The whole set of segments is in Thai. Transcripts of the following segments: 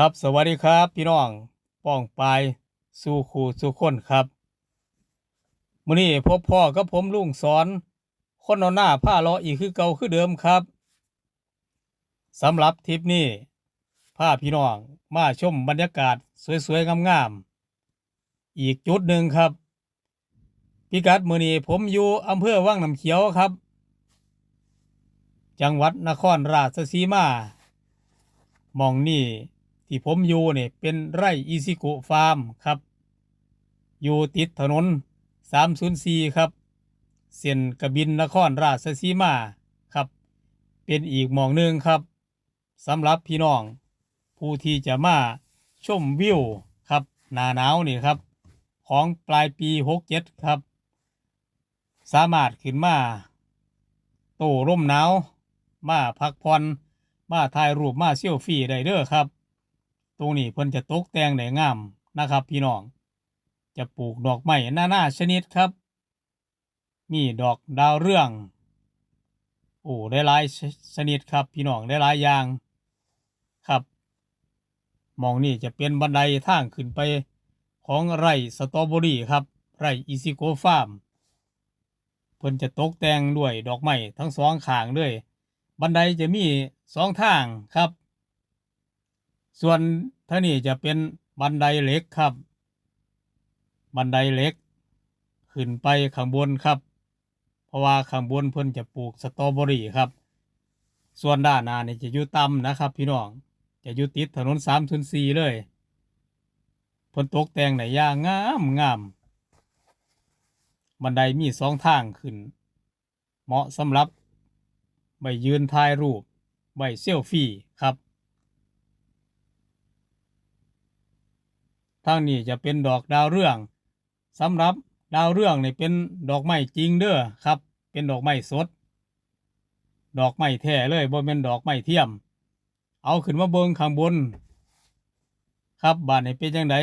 ครับสวัสดีครับพี่น้องป้องปายสู่ขู่สู่คนครับมื้อนี้พบพ่อกับผมลุงสอน คนเอาหน้าผ้าเลาะอีกคือเก่าคือเดิมครับสำหรับทริปนี้พาพี่น้องมาชมบรรยากาศสวยๆงามๆอีกจุดหนึ่งครับ พิกัดมื้อนี้ผมอยู่อำเภอวังน้ำเขียวครับ จังหวัดนครราชสีมามองนี่ ที่ผมอยู่เนี่ยเป็นไร่อิซิกุฟาร์มครับ อยู่ติดถนน 304 ครับ เส้นกระบินนครราชสีมาครับ เป็นอีกหมองหนึ่งครับสำหรับพี่น้อง ผู้ที่จะมาชมวิวครับหนาหนาวนี่ครับ ของปลายปี 67 ครับ สามารถขึ้นมาโต้ร่มหนาว มาพักผ่อนมาถ่ายรูปมาเซลฟี่ได้เด้อครับ ตรงนี้เพิ่นจะตกแต่งได้งามนะครับ พี่น้อง จะปลูกดอกไม้นานาชนิดครับ มีดอกดาวเรืองโอ้ได้หลายชนิดครับ พี่น้องได้หลายอย่างครับมองนี่จะเป็นบันไดทางขึ้นไปของไร่สตรอเบอรี่ครับ ไร่อิซิโกฟาร์มเพิ่นจะตกแต่งด้วยดอกไม้ทั้งสองข้างเลยบันไดจะมีสองทางครับ ส่วนท่านี้จะเป็นบันไดเหล็กครับ บันไดเหล็ก ขึ้นไปข้างบนครับ เพราะว่าข้างบนเพิ่นจะปลูกสตรอเบอรี่ครับ ส่วนด้านหน้านี่จะอยู่ต่ำนะครับ พี่น้องจะอยู่ติดถนนสามทุนสี่เลยเพิ่นตกแต่งในย่างงามงามบันไดมีสองทางขึ้น เหมาะสำหรับใบยืนถ่ายรูปใบเซลฟี่ครับ ทางนี้จะเป็นดอกดาวเรืองสำหรับดาวเรืองนี่เป็นดอกไม้จริงเด้อครับ เป็นดอกไม้สด ดอกไม้แท้เลยบ่เป็นดอกไม้เทียม เอาขึ้นมาเบิงข้างบน ครับบ้านนี้เป็นจังได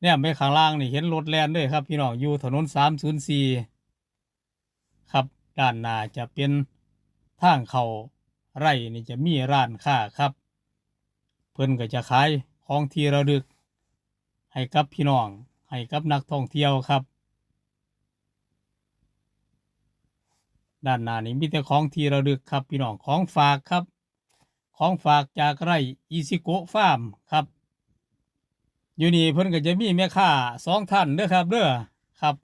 เนี่ยไม่ข้างล่างนี่เห็นรถแล่นด้วยครับ พี่น้องอยู่ถนน304ครับด้านหน้าจะเป็นทางเขาไร่นี่จะมีร้านค้าครับ เพิ่นก็จะขาย ของที่ระลึก ให้กับพี่น้อง ให้กับนักท่องเที่ยวครับ ด้านหน้านี้มีแต่ของที่ระลึกครับพี่น้องของฝากครับ ของฝากจากไร่อิซิโกะฟาร์มครับ อยู่นี่เพิ่นก็จะมีแม่ค้าสองท่านเด้อครับเด้อครับ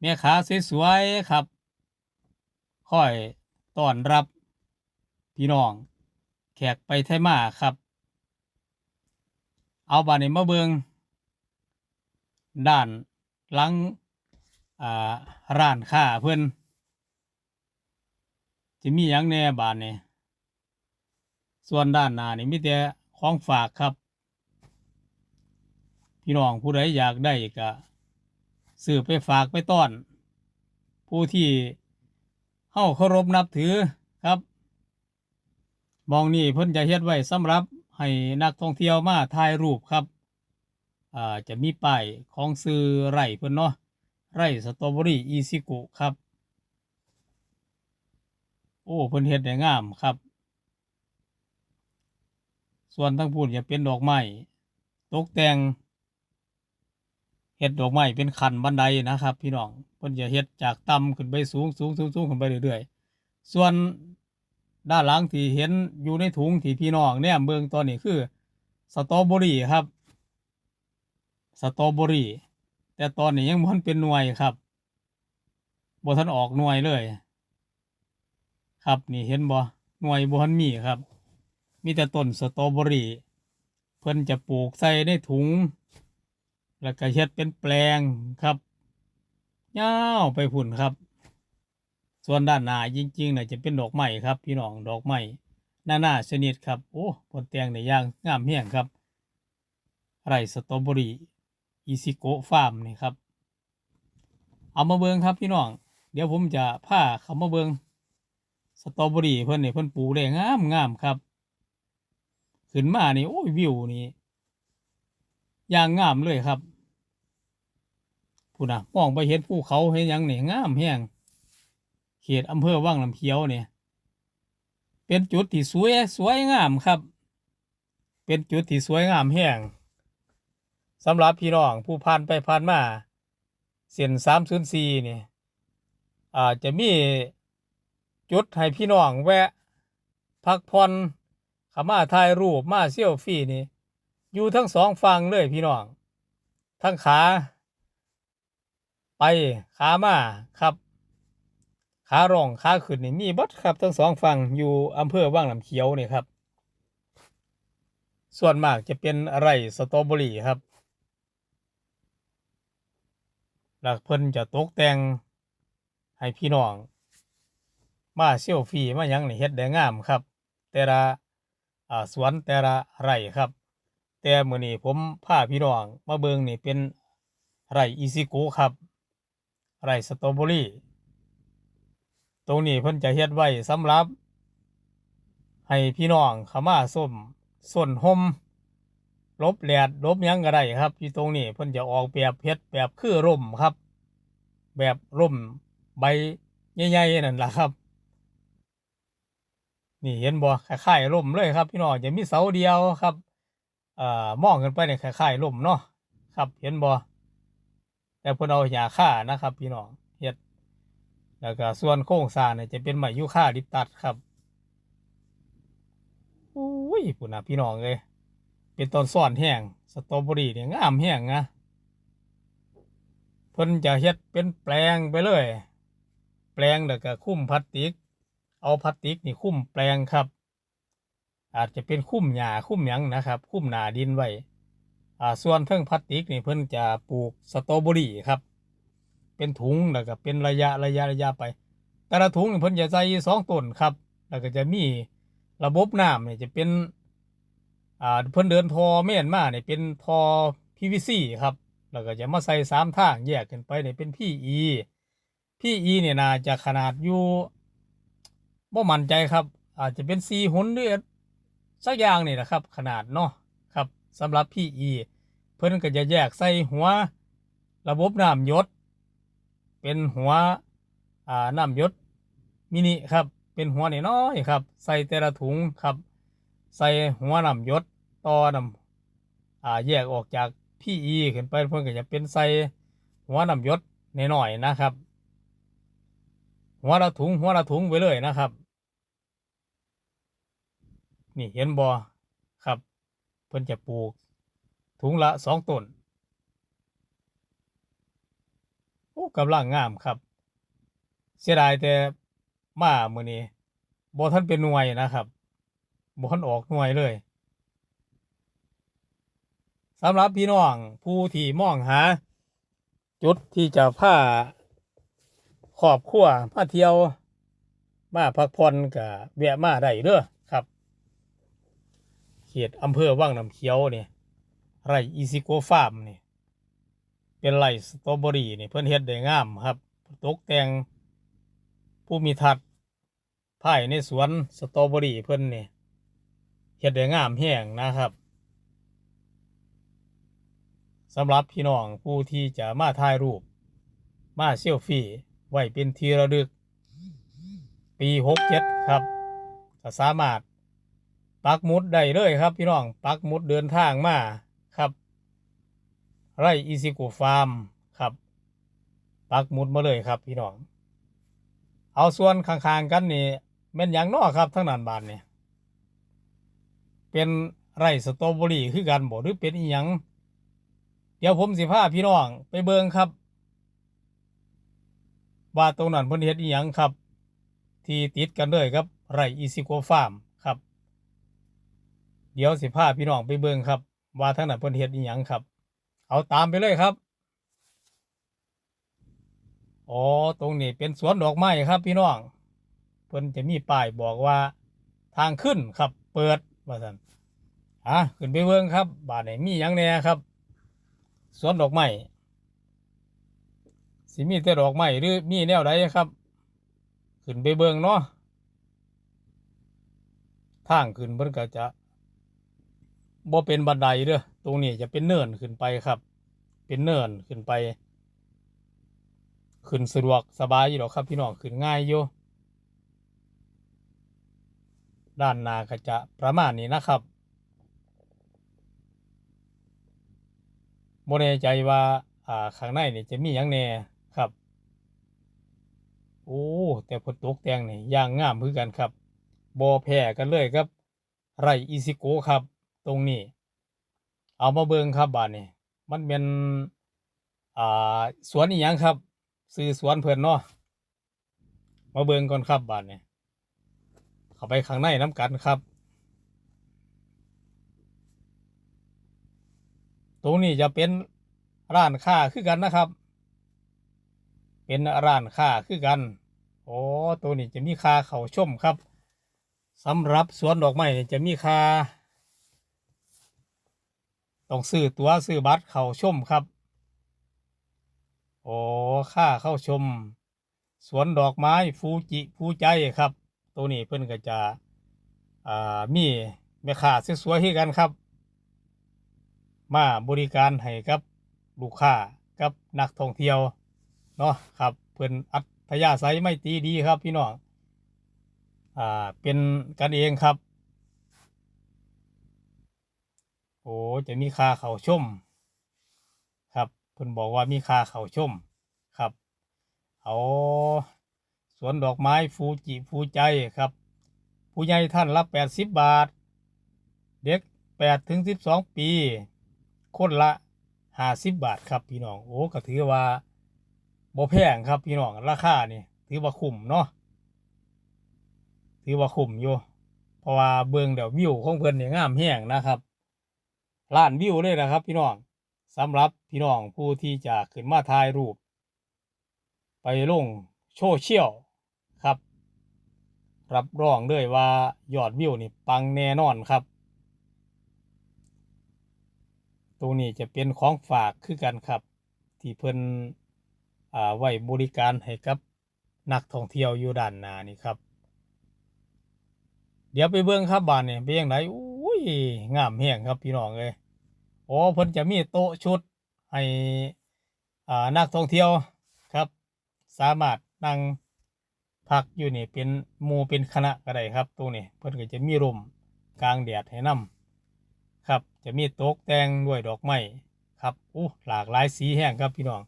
แม่ค้าสวยๆครับค่อยต้อนรับพี่น้อง แขกไปไทยมาครับ เอาบานนี้มาเบิงด้านหลังอ่าร้านค้าเพื่อนจะมีอย่างแน่บานนี้ส่วนด้านหน้านี่มีแต่ของฝากครับ พี่น้องผู้ใดอยากได้ก็ซื้อไปฝากไปต้อน ผู้ที่เฮาเคารพนับถือครับ มองนี่เพิ่นจะเฮ็ดไว้สำหรับ ให้นักท่องเที่ยวมาถ่ายรูปครับอ่าจะมีป้ายของซื้อไร่เพิ่นเนาะไร่สตรอเบอรี่อีซิกุครับ โอ้เพิ่นเฮ็ดได้งามครับ ส่วนทั้งพูนจะเป็นดอกไม้ตกแต่งเฮ็ดดอกไม้เป็นคันบันไดนะครับ พี่น้องเพิ่นจะเฮ็ดจากต่ำขึ้นไปสูงสูงสูงสูงขึ้นไปเรื่อยๆ ส่วน ด้านหลังที่เห็นอยู่ในถุงที่พี่น้องเนี่ยเมืองตอนนี้คือสตรอเบอรี่ครับสตรอเบอรี่แต่ตอนนี้ยังมันเป็นหน่วยครับบทันออกหน่วยเลย ครับนี่เห็นบ่หน่วยบทันมีครับ มีแต่ต้นสตรอเบอรี่เพิ่นจะปลูกใส่ในถุง แล้วก็เฮ็ดเป็นแปลงครับยาวไปพุ่นครับ ส่วนด้านหน้าจริงๆน่ะจะเป็นดอกไม้ครับพี่น้องดอกไม้หน้าหน้าชนิดครับโอ้ผลแตงในย่างงามเฮียงครับไรสตรอเบอรี่อิซิโกฟาร์มนี่ครับ เอามาเบิงครับพี่น้อง เดี๋ยวผมจะพาเขามาเบิงสตรอเบอรี่เพิ่อนนี่เพิ่อนปลูกได้งามงามครับ ขึ้นมานี่โอ้ยวิวนี่ย่างงามเลยครับพูดนะมองไปเห็นภูเขาเห็นยังนี่งามแห้ง เขตอำเภอว่างลำเขียวเนี่ยเป็นจุดที่สวยสวยงามครับ เป็นจุดที่สวยงามแห้งสำหรับพี่น้องผู้ผ่านไปผ่านมาเส้น304นี่อ่าจะมีจุดให้พี่น้องแวะ พักผ่อนขามาถ่ายรูปมาเซี่ยวฟี่นี่อยู่ทั้งสองฝั่งเลยพี่น้อง ทั้งขา ไปขามาครับ ขาร่องขาขึ้นนี่มีบัดครับทั้งสองฝั่งอยู่อำเภอว่างน้ำเขียวนี่ครับ ส่วนมากจะเป็นไร่สตรอเบอรี่ครับ หลักเพิ่นจะตกแต่งให้พี่น้อง มาเซลฟี่มายังนี่เฮ็ดได้งามครับ แต่ละสวนแต่ละไร่ครับ แต่มื้อนี้ผมพาพี่น้องมาเบิ่งนี่เป็นไร่อีซิโกครับไร่สตรอเบอรี่ ตรงนี้เพิ่นจะเฮ็ดไว้สำหรับ ให้พี่น้องขามาส้มส้นห่มหลบแดดลบยังก็ได้ครับอยู่ตรงนี้เพิ่นจะออกแบบเฮ็ดแบบคือร่มครับ แบบร่มใบใหญ่ๆนั่นล่ะครับ นี่เห็นบ่คล้ายๆร่มเลยครับ พี่น้องจะมีเสาเดียวครับเอ่อมองขึ้นไปเนี่ยคล้ายๆร่มเนาะครับ เห็นบ่แต่เพิ่นเอาหญ้าค่านะครับ พี่น้อง แล้วก็ส่วนโครงสร้างเนี่ยจะเป็นไม้ยูคาลิปตัสครับอุ้ยปุ่นนะพี่น้องเลยเป็นต้นซ่อนแห้งสตรอเบอรี่เนี่ยงามแห้งนะเพิ่นจะเฮ็ดเป็นแปลงไปเลย แปลงแล้วก็คุ้มพลาสติก เอาพลาสติกนี่คุ้มแปลงครับ อาจจะเป็นคุ้มหญ้าคุ้มหยังนะครับ คุ้มหนาดินไว้อ่าส่วนเทิงพลาสติกนี่เพิ่นจะปลูกสตรอเบอรี่ครับ เป็นถุงแล้วก็เป็นระยะระยะระยะไป แต่ละถุงนี่เพิ่นจะใส่สองต้นครับ แล้วก็จะมีระบบน้ำเนี่ยจะเป็นอ่าเพิ่นเดินทอเม่นมาเนี่ยเป็นทอ PVC ครับ แล้วก็จะมาใส่สามทางแยกกันไปเนี่ยเป็น PE PE เนี่ยน่าจะขนาดอยู่บ่มั่นใจครับ อาจจะเป็น4หุ่นหรือสักอย่างนี่แหละครับ ขนาดเนาะครับสำหรับ PE เพิ่นก็จะแยกใส่หัวระบบน้ำยศ เป็นหัวอ่าน้ำยศมินิครับ เป็นหัวน้อยครับ ใส่แต่ละถุงครับ ใส่หัวน้ำยศต่อน้ำอ่าแยกออกจากพี่อีขึ้นไปเพื่อนก็จะเป็นใส่หัวน้ำยศน้อยๆนะครับ หัวละถุงหัวละถุงไปเลยนะครับ นี่เห็นบอครับ เพิ่นจะปลูกถุงละสองต้น โอ้กำลังงามครับ เสียดายแต่มามื้อนี้บ่ทันเป็นหน่วยนะครับบ่ทันออกหน่วยเลยสำหรับพี่น้องผู้ที่มองหา จุดที่จะพาครอบครัวมาเที่ยว มาพักผ่อนก็แวะมาได้เด้อครับ เขตอำเภอวังน้ำเขียวนี่ไรอีซิโกฟาร์มนี่ เป็นไร่สตรอเบอรี่นี่เพิ่นเฮ็ดได้งามครับ ตกแต่งผู้มีทัศน์ภายในสวนสตรอเบอรี่เพิ่นนี่เฮ็ดได้งามแห้งนะครับสำหรับพี่น้องผู้ที่จะมาถ่ายรูป มาเซลฟี่ไว้เป็นที่ระลึก ปีหกเจ็ดครับสามารถปักมุดได้เลยครับพี่น้องปักมุดเดินทางมา ไร่อีซิโกฟาร์มครับ ปักหมุดมาเลยครับ พี่น้อง เอาส่วนข้างๆกันนี่แม่นหยังนอครับทั้งนั้นบานเนี่ยเป็นไร่สตรอเบอรี่คือกันบ่หรือเป็นอีหยังเดี๋ยวผมสิพาพี่น้องไปเบิงครับว่าตรงนั้นเพิ่นเฮ็ดอีหยังครับ ที่ติดกันเลยครับไร่อีซิโกฟาร์มครับ เดี๋ยวสิพาพี่น้องไปเบิงครับ ว่าทางนั้นเพิ่นเฮ็ดอีหยังครับ เอาตามไปเลยครับอ๋อตรงนี้เป็นสวนดอกไม้ครับ พี่น้องเพิ่นจะมีป้ายบอกว่าทางขึ้นครับ เปิดว่าซั่นอะขึ้นไปเบิ่งครับบ้านไหนมียังแน่ครับสวนดอกไม้สิมีแต่ดอกไม้หรือมีแนวใดครับขึ้นไปเบิ่งเนาะทางขึ้นเพิ่นก็จะบ่เป็นบันไดเด้อ ตรงนี้จะเป็นเนินขึ้นไปครับ เป็นเนินขึ้นไป ขึ้นสะดวกสบายอยู่หรอกครับ พี่น้องขึ้นง่ายอยู่ด้านหน้าก็จะประมาณนี้นะครับบ่แน่ใจว่า อ่า ข้างในนี่จะมีหยังแน่ครับ โอ้ แต่เพนตกแต่งนี่ย่างงามคือกันครับบ่แพ้กันเลยครับ ไรอิซิโกครับ ตรงนี้ เอามาเบิ่งครับบาดนี้ มันเป็นอ่าสวนอีหยังครับซื้อสวนเพิ่นเนาะมาเบิ่งก่อนครับบาดนี้ เข้าไปข้างในน้ำกันครับ ตรงนี้จะเป็นร้านค้าคือกันนะครับ เป็นร้านค้าคือกันโอ้ตัวนี้จะมีค่าเขาชมครับสำหรับสวนดอกไม้จะมีค่า ต้องซื้อตั๋วซื้อบัตรเข้าชมครับ โอ้ค่าเข้าชม สวนดอกไม้ฟูจิฟูใจครับ ตัวนี้เพิ่นก็จะอ่ามีแม่ค้าสวยๆให้กันครับ มาบริการให้กับลูกค้ากับนักท่องเที่ยวเนาะครับเพิ่อนอัธยาศัยไม่ตีดีครับพี่น้องอ่าเป็นกันเองครับ โอ้จะมีค่าเขาชม ครับเพิ่นบอกว่ามีค่าเขาชม ครับ เอาสวนดอกไม้ฟูจิฟูใจครับ ผู้ใหญ่ท่านละแปดสิบบาท เด็กแปดถึงสิบสองปี คนละห้าสิบบาทครับพี่น้องโอ้ก็ถือว่าบ่แพงครับพี่น้องราคานี่ถือว่าคุ้มเนาะถือว่าคุ้มอยู่เพราะว่าเบิ่งเดี๋ยววิวของเพิ่นเนี่ยงามแห้งนะครับ ล้านวิวเลยนะครับ พี่น้องสำหรับพี่น้องผู้ที่จะขึ้นมาถ่ายรูป ไปลงโซเชี่ยลครับ รับรองเลยว่ายอดวิวนี่ปังแน่นอนครับ ตรงนี้จะเป็นของฝากคือกันครับ ที่เพิ่นอ่าไว้บริการให้กับนักท่องเที่ยวอยู่ด้านหน้านี่ครับ เดี๋ยวไปเบิ่งครับบ้านเนี่ยเป็นยังไงอุ้ ยงามแห้งครับพี่น้องเอ้ยโอ้เพิ่นจะมีโต๊ะชุดให้อ่านักท่องเที่ยวครับ สามารถนั่งพักอยู่นี่เป็นหมู่เป็นคณะก็ได้ครับตรงนี้เพิ่นก็จะมีร่มกลางแดดให้นํครับจะมีโตกแต่งด้วยดอกไม้ครับอู้หลากหลายสีแห้งครับพี่น้อง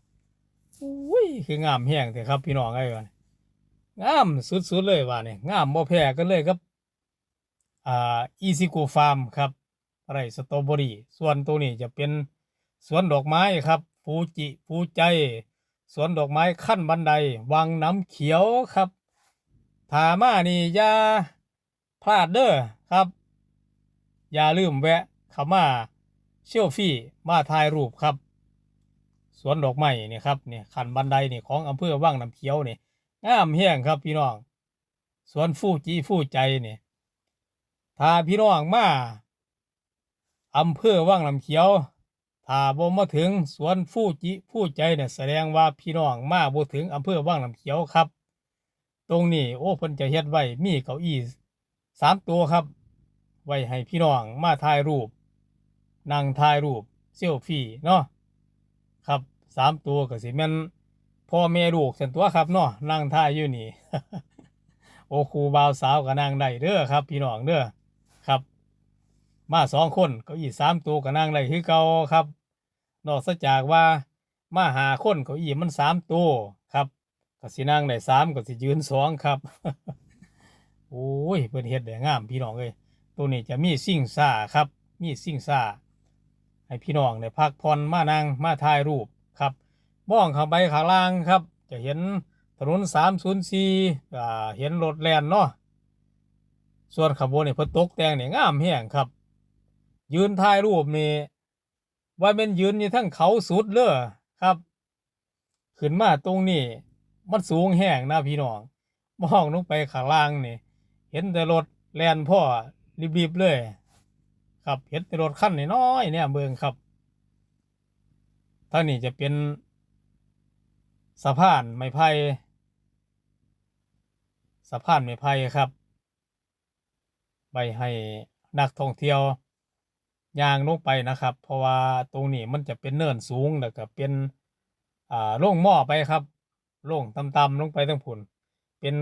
อุ้ยคืองามแห้งแต่ครับพี่น้องไอ้วะงามสุดๆเลยว่านี่งามบ่แพ้กันเลยครับ อ่าอีซิโกฟาร์มครับไร่สตรอเบอรี่ส่วนตัวนี้จะเป็นสวนดอกไม้ครับฟูจิฟูใจ สวนดอกไม้ขั้นบันได วังน้ำเขียวครับถามานี่อย่าพลาดเด้อครับ อย่าลืมแวะเข้ามาเชี่ยวฟี่มาถ่ายรูปครับ สวนดอกไม้นี่ครับนี่ขั้นบันไดนี่ของอำเภอวังน้ำเขียวนี่งามแห้งครับพี่น้อง สวนฟูจิฟูใจนี่ ถ้าพี่น้องมาอำเภอว่างลำเขียว ถ้าบ่มาถึงสวนฟูจิฟูใจเนี่ยแสดงว่าพี่น้องมาบ่ถึงอำเภอว่างลำเขียวครับ ตรงนี้โอ้เพิ่นจะเฮ็ดไว้มีเก้าอี้สามตัวครับ ไว้ให้พี่น้องมาถ่ายรูป นั่งถ่ายรูปเซลฟี่เนาะครับสามตัวก็สิแม่นพ่อแม่ลูกสันตัวครับเนาะนั่งถ่ายอยู่นี่ โอ้ครูบ่าวสาวก็นั่งได้เด้อครับ พี่น้องเด้อ มาสองคนเก็อีสามตัวก็นั่งได้คือเก่าครับ นอกจากว่ามาหาคนเก็อีมันสามตัวครับก็สินั่งได้สามก็สิยืนสองครับโอ้ยเพิ่นเฮ็ดได้งามพี่น้องเอ้ยตัวนี้จะมีสิ่งซ่าครับ มีสิ่งซ่าให้พี่น้องได้พักผ่อนมานั่งมาถ่ายรูปครับมองเข้าไปข้างล่างครับ จะเห็นถนนสามศูนย์สี่อ่าเห็นรถแลนเนาะส่วนขบวนนี่เพิ่นตกแต่งเนี่ยงามแห้งครับ ยืนถ่ายรูปนี่ว่าเป็นยืนอยู่ทั้งเขาสุดเลยครับ ขึ้นมาตรงนี้ มันสูงแห้งนะพี่น้อง มองลงไปข้างล่างนี่ เห็นแต่รถแลนพ่อรีบๆเลย ครับเห็นแต่รถขั้นน้อยเนี่ยเบิงครับทางนี้จะเป็นสะพานไม้ไผ่สะพานไม้ไผ่ครับ ไปให้นักท่องเที่ยว ยางลงไปนะครับ เพราะว่าตรงนี้มันจะเป็นเนินสูงแล้วก็เป็นอ่าลงหม้อไปครับลงต่ำๆลงไปทั้งผุนเป็น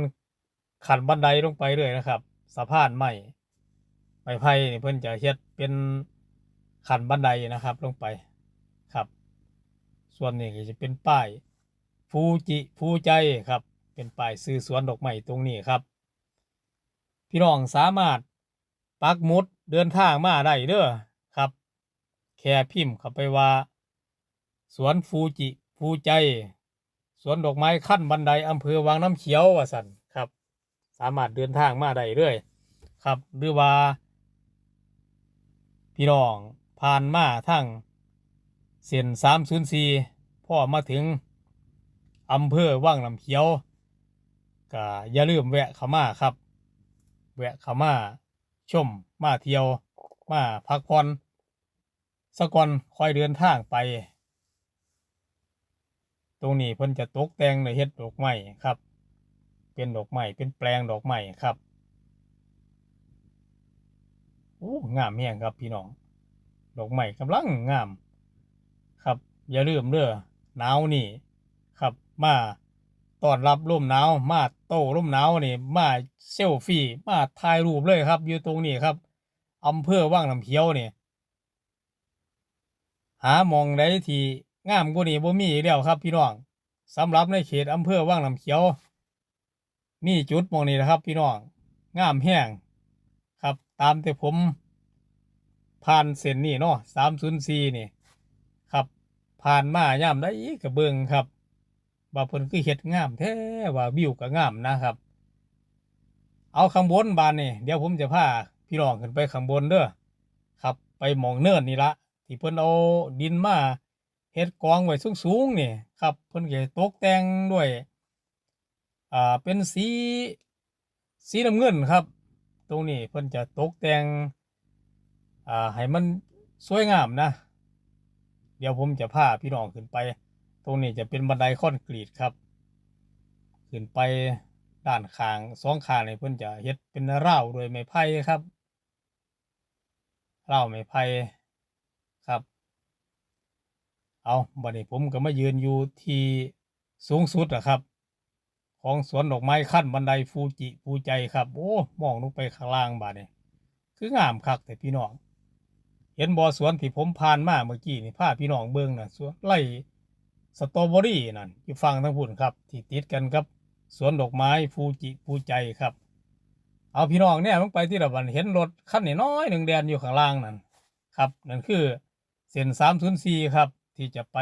ขันบันไดลงไปเลยนะครับสะพานไม้ไม้ไผ่นี่เพิ่นจะเฮ็ดเป็นขันบันไดนะครับลงไปครับ ส่วนนี้ก็จะเป็นป้ายฟูจิฟูใจครับ เป็นป้ายซื้อสวนดอกไม้ตรงนี้ครับ พี่น้องสามารถปักมุดเดินทางมาได้เด้อ แค่พิมพ์เข้าไปว่า สวนฟูจิฟูใจ สวนดอกไม้ขั้นบันไดอำเภอวังน้ำเขียวว่าสันครับ สามารถเดินทางมาได้เรื่อยครับ หรือว่า พี่น้องผ่านมาทั้งเส้นสามศูนย์สี่พ่อมาถึงอำเภอว่างลำเขียวก็อย่าลืมแวะเข้ามาครับ แวะเข้ามาชมมาเที่ยว มาพักผ่อน สะก่อนคอยเดินทางไป ตรงนี้เพิ่นจะตกแต่งในเฮ็ดดอกไม้ครับ เป็นดอกไม้เป็นแปลงดอกไม้ครับโอ้งามแฮงครับพี่น้อง ดอกไม้กำลังงาม ครับ อย่าลืมเด้อหนาวนี่ครับมาต้อนรับลมหนาวมาโต้ลมหนาวนี่มาเซลฟี่มาถ่ายรูปเลยครับ อยู่ตรงนี้ครับอำเภอว่างน้ำเขียวเนี่ย หาหมองใดที่งามกว่านี้บ่มีอีกแล้วครับพี่น้องสำหรับในเขตอำเภอว่างน้ำเขียว มีจุดมองนี้นะครับ พี่น้องงามแห้งครับตามแต่ผมผ่านเส้นนี้เนาะสามศูนย์สี่นี่ครับผ่านมาย่ามได้กระเบิงครับ ว่าเพิ่นคือเฮ็ดงามแท้ว่าวิวก็งามนะครับ เอาข้างบนบานนี่เดี๋ยวผมจะพาพี่น้องขึ้นไปข้างบนเด้อครับ ไปมองเนินนี่ละ ที่เพิ่นเอาดินมาเฮ็ดกองไว้สูงๆนี่ครับเพิ่นก็ตกแต่งด้วยอ่าเป็นสีสีน้ำเงินครับ ตรงนี้เพิ่นจะตกแต่งอ่าให้มันสวยงามนะ เดี๋ยวผมจะพาพี่น้องขึ้นไป ตรงนี้จะเป็นบันไดคอนกรีตครับ ขึ้นไปด้านข้างสองข้างนี่เพิ่นจะเฮ็ดเป็นราวด้วยไม้ไผ่ครับราวไม้ไผ่ เอาบัดนี้ผมก็มายืนอยู่ที่สูงสุดอะครับ ของสวนดอกไม้ขั้นบันไดฟูจิฟูใจครับ โอ้มองลงไปข้างล่างบาดนี้คืองามคักแต่พี่น้อง เห็นบ่อสวนที่ผมผ่านมาเมื่อกี้นี่พาพี่น้องเบิ่งนะสวนไร่สตรอเบอรี่นั่นอยู่ฝั่งทางพุ่นครับ ที่ติดกันครับ สวนดอกไม้ฟูจิฟูใจครับ เอาพี่น้องเนี่ยลงไปที่ระบันเห็นรถคันน้อยหนึ่งแดนอยู่ข้างล่างนั่นครับนั่นคือเส้นสามศูนย์สี่ครับ ที่จะไป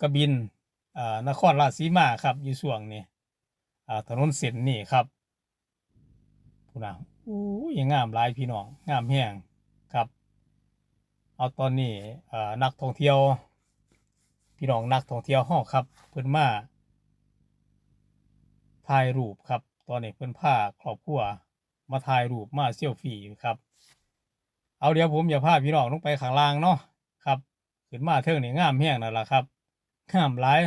กระบินนครราชสีมาครับอยู่ช่วงนี้ถนนเส้นนี่ครับพูนะโอ้ยงามหลายพี่น้องงามแห้งครับ เอาตอนนี้นักท่องเที่ยว พี่น้องนักท่องเที่ยวห้องครับ เพิ่นมาถ่ายรูปครับ ตอนนี้เพิ่นพาครอบครัวมาถ่ายรูปมาเซลฟี่อยู่ครับ เอาเดี๋ยวผมอย่าพาพี่น้องลงไปข้างล่างเนาะ ขึ้นมาเทิงนี่งามแห้งนั่นแหละครับงามหลาย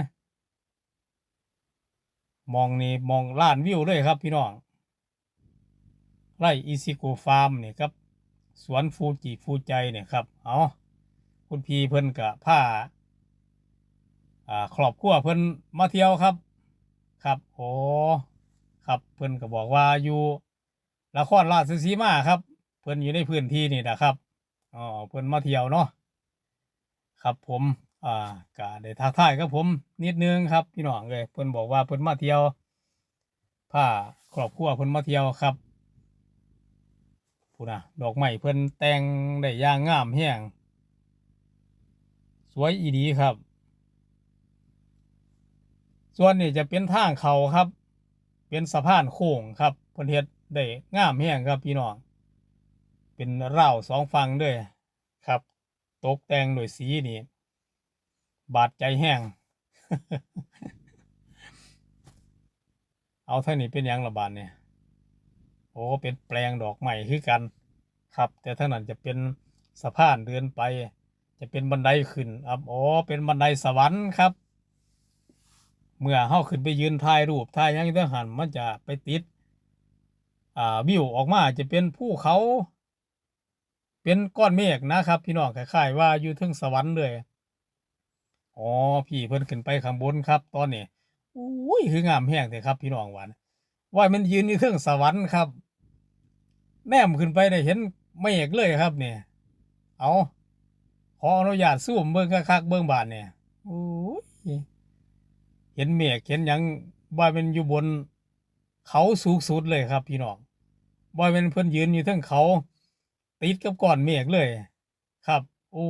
มองนี่มองล้านวิวเลยครับพี่น้องไร่อีซิโกฟาร์มนี่ครับ สวนฟูจิฟูใจเนี่ยครับ เอาคุณพีเพิ่นกะผ้าอ่าครอบครัวเพิ่นมาเที่ยวครับ ครับโอ้ครับเพิ่นก็บอกว่าอยู่นครราชสีมาครับ เพิ่นอยู่ในพื้นที่นี่นะครับอ๋อเพิ่นมาเที่ยวเนาะ ครับผมอ่าก็ได้ทักทายกับผมนิดนึงครับพี่น้องเลยเพิ่นบอกว่าเพิ่นมาเที่ยวผ้าครอบครัวเพิ่นมาเที่ยวครับพูนะดอกไม้เพิ่นแต่งได้ย่างงามแห้งสวยอีดีครับ ส่วนนี้จะเป็นทางเขาครับ เป็นสะพานโค้งครับเพิ่นเฮ็ดได้งามแห้งครับพี่น้องเป็นราวสองฝั่งด้วยครับ ตกแต่งด้วยสีนี่ บาดใจแห้ง เอาเท่านี้เป็นยังละบาดเนี่ยโอ้เป็นแปลงดอกไม้คือกัน ครับ แต่ท่านั้นจะเป็นสะพานเดินไป จะเป็นบันไดขึ้นครับอ๋อเป็นบันไดสวรรค์ครับ เมื่อเฮาขึ้นไปยืนถ่ายรูปถ่ายยังอยู่เด้อหันมันจะไปติดอ่าวิวออกมาจะเป็นภูเขา เป็นก้อนเมฆนะครับ พี่น้องคล้ายๆว่าอยู่ทึงสวรรค์เลยอ๋อพี่เพิ่นขึ้นไปข้างบนครับ ตอนนี้อุ้ยคืองามแห้งเลยครับ พี่น้องหวานว่ามันยืนอยู่เทิงสวรรค์ครับ แนมขึ้นไปได้เห็นเมฆเลยครับเนี่ยเอาขออนุญาตซูมเบิ่งคักๆเบิ่งบาดเนี่ยโอ้ยเห็นเมฆเห็นหยังบ่เป็นอยู่บนเขาสูงสุดเลยครับ พี่น้องบ่เป็นเพิ่นยืนอยู่ทั้งเขา ติดกับก้อนเมฆเลย ครับ โอ้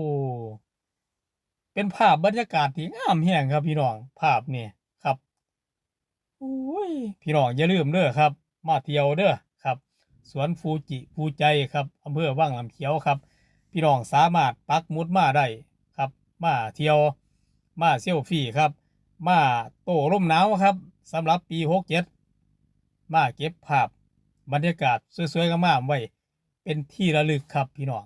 เป็นภาพบรรยากาศที่งามแฮงครับ พี่น้องภาพนี่ครับโอ้ยพี่น้องอย่าลืมเด้อครับ มาเที่ยวเด้อครับ สวนฟูจิฟูใจครับอำเภอว่างลำเขียวครับ พี่น้องสามารถปักมุดมาได้ครับ มาเที่ยวมาเซลฟี่ครับ มาโต้ร่มหนาวครับสำหรับปี67มาเก็บภาพบรรยากาศสวยๆงามๆไว้ เป็นที่ระลึกครับพี่น้อง